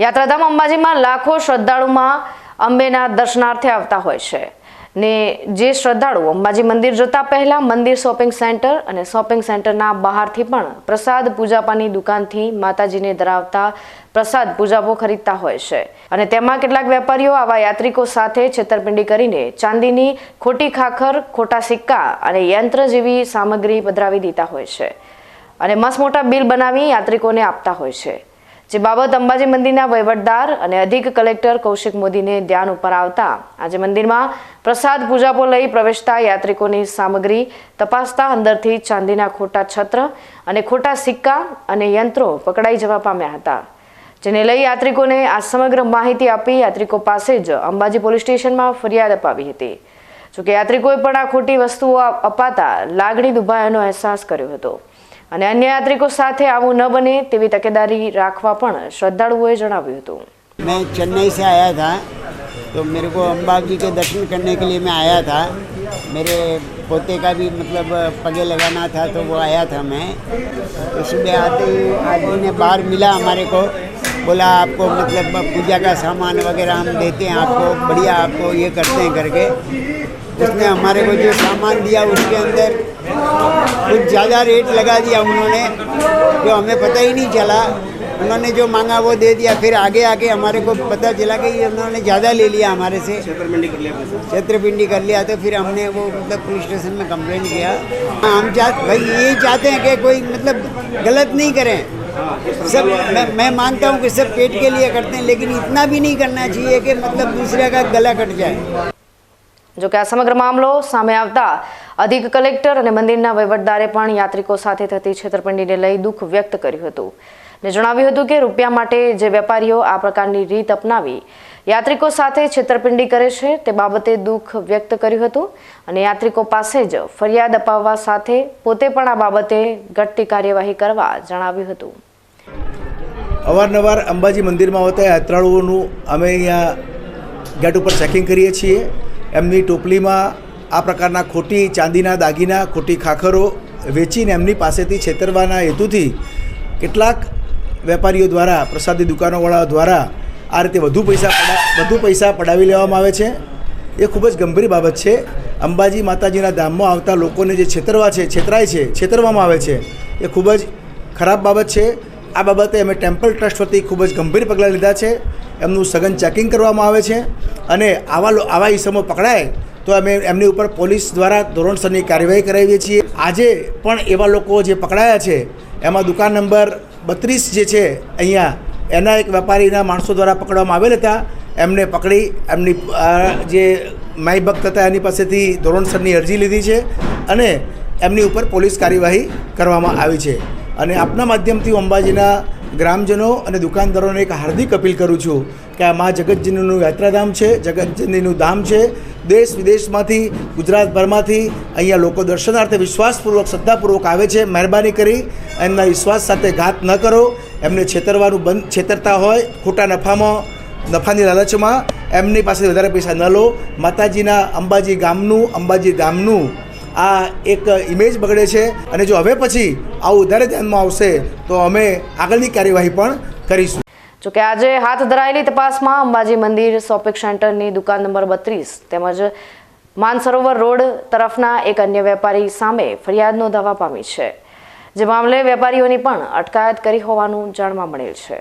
યાત્રાધામ અંબાજીમાં લાખો શ્રદ્ધાળુમાં અંબેના દર્શનાર્થે આવતા હોય છે. ને જે શ્રદ્ધાળુ અંબાજી મંદિર જતા પહેલા મંદિર શોપિંગ સેન્ટર અને શોપિંગ સેન્ટરના બહારથી પણ પ્રસાદ પૂજાપાની દુકાનથી માતાજીને ધરાવતા પ્રસાદ પૂજાપો ખરીદતા હોય છે. અને તેમાં કેટલાક વેપારીઓ આવા યાત્રિકો સાથે છેતરપિંડી કરીને ચાંદીની ખોટી ખાખર, ખોટા સિક્કા અને યંત્ર જેવી સામગ્રી પધરાવી દેતા હોય છે. અને મસમોટા મોટા બિલ બનાવી યાત્રિકોને આપતા હોય છે. જે બાબત અંબાજી મંદિરના વહીવટદાર અને અધિક કલેક્ટર કૌશિક મોદીને ધ્યાન ઉપર આવતા આજે મંદિરમાં પ્રસાદ પૂજાપો લઈ પ્રવેશતા યાત્રિકોની સામગ્રી તપાસતા અંદરથી ચાંદીના ખોટા છત્ર અને ખોટા સિક્કા અને યંત્રો પકડાઈ જવા પામ્યા હતા. જેને લઈ યાત્રિકોને આ સમગ્ર માહિતી આપી યાત્રિકો પાસે જ અંબાજી પોલીસ સ્ટેશનમાં ફરિયાદ અપાવી હતી. જોકે યાત્રિકોએ પણ આ ખોટી વસ્તુઓ અપાતા લાગણી દુભાયાનો અહેસાસ કર્યો હતો. અને અન્ય યાત્રિકો સાથે આવું ન બને તેવી તકેદારી રાખવા પણ શ્રદ્ધાળુઓએ જણાવ્યું હતું मैं चेन्नई से आया था तो मेरे को अम्बा जी के दर्शन करने के लिए मैं आया था मेरे पोते का भी मतलब पगे लगाना था तो वो आया था मैं तो सुबह आते ही आदमी ने बाहर मिला हमारे को बोला आपको मतलब पूजा का सामान वगैरह हम देते हैं आपको बढ़िया आपको ये करते हैं करके उसने हमारे को जो सामान दिया उसके अंदर कुछ ज़्यादा रेट लगा दिया उन्होंने जो हमें पता ही नहीं चला उन्होंने जो मांगा वो दे दिया फिर आगे आके हमारे को पता चला कि ये उन्होंने ज़्यादा ले लिया हमारे से छेत्रपिंडी कर लिया तो फिर हमने वो मतलब पुलिस स्टेशन में कंप्लेंट किया हम चाह भाई यही चाहते हैं कि कोई मतलब गलत नहीं करें सब मैं मैं मानता हूँ कि सब पेट के लिए करते हैं लेकिन इतना भी नहीं करना चाहिए कि मतलब दूसरे का गला कट जाए જોકે આ સમગ્ર મામલો સામે આવતા અધિક કલેક્ટર અને મંદિરના વહીવટદારે પણ યાત્રિકો સાથે થતી છેતરપિંડીને લઈ દુઃખ વ્યક્ત કર્યું હતું. ને જણાવ્યું હતું કે રૂપિયા માટે જે વેપારીઓ આ પ્રકારની રીત અપનાવી યાત્રિકો સાથે છેતરપિંડી કરે છે તે બાબતે દુઃખ વ્યક્ત કર્યું હતું અને યાત્રિકો પાસે જ ફરિયાદ અપાવવા સાથે પોતે પણ આ બાબતે ઘટતી કાર્યવાહી કરવા જણાવ્યું હતું. અવારનવાર અંબાજી મંદિરમાં આવતા યાત્રાળુઓનું અમે અહીંયા ગેટ ઉપર ચેકિંગ કરીએ છીએ. એમની ટોપલીમાં આ પ્રકારના ખોટી ચાંદીના દાગીના, ખોટી ખાખરો વેચીને એમની પાસેથી છેતરવાના હેતુથી કેટલાક વેપારીઓ દ્વારા, પ્રસાદી દુકાનોવાળાઓ દ્વારા આ રીતે વધુ પૈસા વધુ પૈસા પડાવી લેવામાં આવે છે. એ ખૂબ જ ગંભીર બાબત છે. અંબાજી માતાજીના ધામમાં આવતા લોકોને જે છેતરવા છે, છેતરાય છે, છેતરવામાં આવે છે, એ ખૂબ જ ખરાબ બાબત છે. આ બાબતે અમે ટેમ્પલ ટ્રસ્ટ વતી ખૂબ જ ગંભીર પગલાં લીધા છે. એમનું સઘન ચેકિંગ કરવામાં આવે છે અને આવા આવા ઈસમો પકડાય તો અમે એમની ઉપર પોલીસ દ્વારા ધોરણસરની કાર્યવાહી કરાવીએ છીએ. આજે પણ એવા લોકો જે પકડાયા છે, એમાં દુકાન નંબર બત્રીસ જે છે, અહીંયા એના એક વેપારીના માણસો દ્વારા પકડવામાં આવેલ હતા. એમને પકડી, એમની જે માઈ ભક્ત હતા એની પાસેથી ધોરણસરની અરજી લીધી છે અને એમની ઉપર પોલીસ કાર્યવાહી કરવામાં આવી છે. અને આપના માધ્યમથી હું અંબાજીના ગ્રામજનો અને દુકાનદારોને એક હાર્દિક અપીલ કરું છું કે આ મા જગતજનીનું યાત્રાધામ છે, જગતજનીનું ધામ છે. દેશ વિદેશમાંથી, ગુજરાતભરમાંથી અહીંયા લોકો દર્શનાર્થે વિશ્વાસપૂર્વક, શ્રદ્ધાપૂર્વક આવે છે, મહેરબાની કરી. એમના વિશ્વાસ સાથે ઘાત ન કરો. એમને છેતરવાનું બંધ, છેતરતા હોય, ખોટા નફામાં, નફાની લાલચમાં એમની પાસે વધારે પૈસા ન લો. માતાજીના અંબાજી ગામનું, અંબાજી ધામનું આ એક ઇમેજ બગડે છે અને જો હવે પછી આવું વધારે ધ્યાનમાં આવશે, તો અમે આગળની કાર્યવાહી પણ કરીશું. જોકે આજે હાથ ધરાયેલી તપાસમાં અંબાજી મંદિર શોપિંગ સેન્ટરની દુકાન નંબર બત્રીસ તેમજ માનસરોવર રોડ તરફના એક અન્ય વેપારી સામે ફરિયાદ નોંધાવા પામી છે. જે મામલે વેપારીઓની પણ અટકાયત કરી હોવાનું જાણવા મળેલ છે.